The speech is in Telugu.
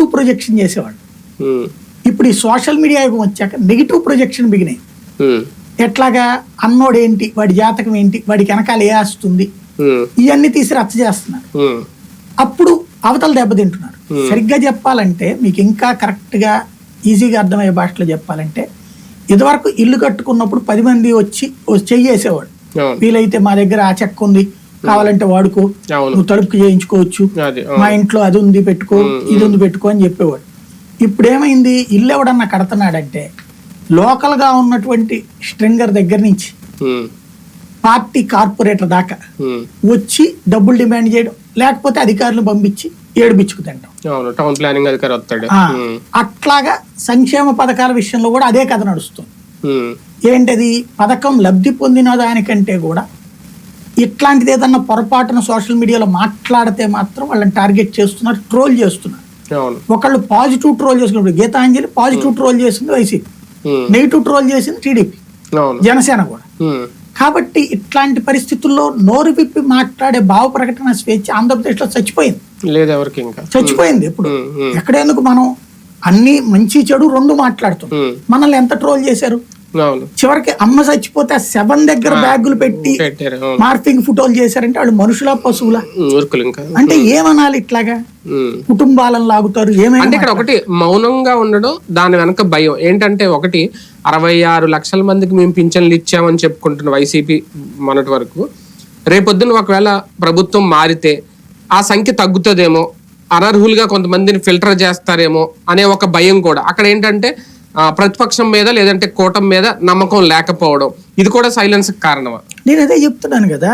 పాజిటివ్ ప్రొజెక్షన్ ఉమ్, ఇప్పుడు ఈ సోషల్ మీడియా యుగం వచ్చాక నెగిటివ్ ప్రొజెక్షన్ బిగినాయి. ఎట్లాగా అన్నోడు ఏంటి వాడి జాతకం ఏంటి వాడికి వెనకాల ఏ ఆస్తుంది ఇవన్నీ తీసి రచ్చ చేస్తున్నారు. అప్పుడు అవతల దెబ్బతింటున్నారు సరిగ్గా చెప్పాలంటే మీకు ఇంకా కరెక్ట్గా ఈజీగా అర్థమయ్యే భాషలో చెప్పాలంటే ఇదివరకు ఇల్లు కట్టుకున్నప్పుడు పది మంది వచ్చి ఓ చెయ్యి వేసేవాడు అవును. వీలైతే మా దగ్గర ఆ చెక్క ఉంది కావాలంటే వాడుకో. నువ్వు తలుపుకి చేయించుకోవచ్చు. మా ఇంట్లో అది ఉంది పెట్టుకో ఇది ఉంది పెట్టుకో అని చెప్పేవాడు. ఇప్పుడు ఏమైంది ఇల్లు ఎవడన్నా కడుతున్నాడంటే లోకల్గా ఉన్నటువంటి స్ట్రింగర్ దగ్గర నుంచి పార్టీ కార్పొరేటర్ దాకా వచ్చి డబ్బులు డిమాండ్ చేయడం లేకపోతే అధికారులు పంపించి ఏడుపిచ్చుకు తింటాం. టౌన్ ప్లానింగ్ అధికారి వస్తాడు. అట్లాగా సంక్షేమ పథకాల విషయంలో కూడా అదే కథ నడుస్తుంది. ఏంటది? పథకం లబ్ధి పొందిన దానికంటే కూడా ఇట్లాంటిది ఏదన్నా పొరపాటున సోషల్ మీడియాలో మాట్లాడితే మాత్రం వాళ్ళని టార్గెట్ చేస్తున్నారు ట్రోల్ చేస్తున్నారు. ఒకళ్ళు పాజిటివ్ ట్రోల్ చేసుకున్నప్పుడు గీతాంజలి పాజిటివ్ ట్రోల్ చేసింది వైసీపీ. నెగిటివ్ ట్రోల్ చేసింది టీడీపీ. జనసేన కూడా. కాబట్టి ఇట్లాంటి పరిస్థితుల్లో నోరు విప్పి మాట్లాడే భావ ప్రకటన స్వేచ్ఛ ఆంధ్రప్రదేశ్లో చచ్చిపోయింది. లేదు ఎవరికి ఇంకా. చచ్చిపోయింది ఇప్పుడు ఎక్కడెందుకు మనం అన్ని మంచి చెడు రెండు మాట్లాడుతాం మనల్ని ఎంత ట్రోల్ చేశారు? చివరికి అమ్మ చచ్చిపోతే ఆ శవం దగ్గర బ్యాగులు పెట్టి మార్ఫింగ్ ఫోటోలు చేశారంటే వాళ్ళు మనుషుల పశువుల? అంటే ఏమనాలి ఇట్లాగా. కుటుంబాలను లాగుతారు అంటే ఏమైనా ఇక్కడ ఒకటి మౌనంగా ఉండడం దాని వెనక భయం. ఏంటంటే ఒకటి అరవై ఆరు లక్షల మందికి మేము పింఛన్లు ఇచ్చామని చెప్పుకుంటున్న వైసీపీ మొన్నటి వరకు. రేపొద్దున ఒకవేళ ప్రభుత్వం మారితే ఆ సంఖ్య తగ్గుతుందేమో అనర్హులుగా కొంతమందిని ఫిల్టర్ చేస్తారేమో అనే ఒక భయం కూడా. అక్కడ ఏంటంటే ప్రతిపక్షం మీద లేదంటే కూటమి మీద నమ్మకం లేకపోవడం. ఇది కూడా సైలెన్స్ కారణమా? నేను అదే చెప్తున్నాను కదా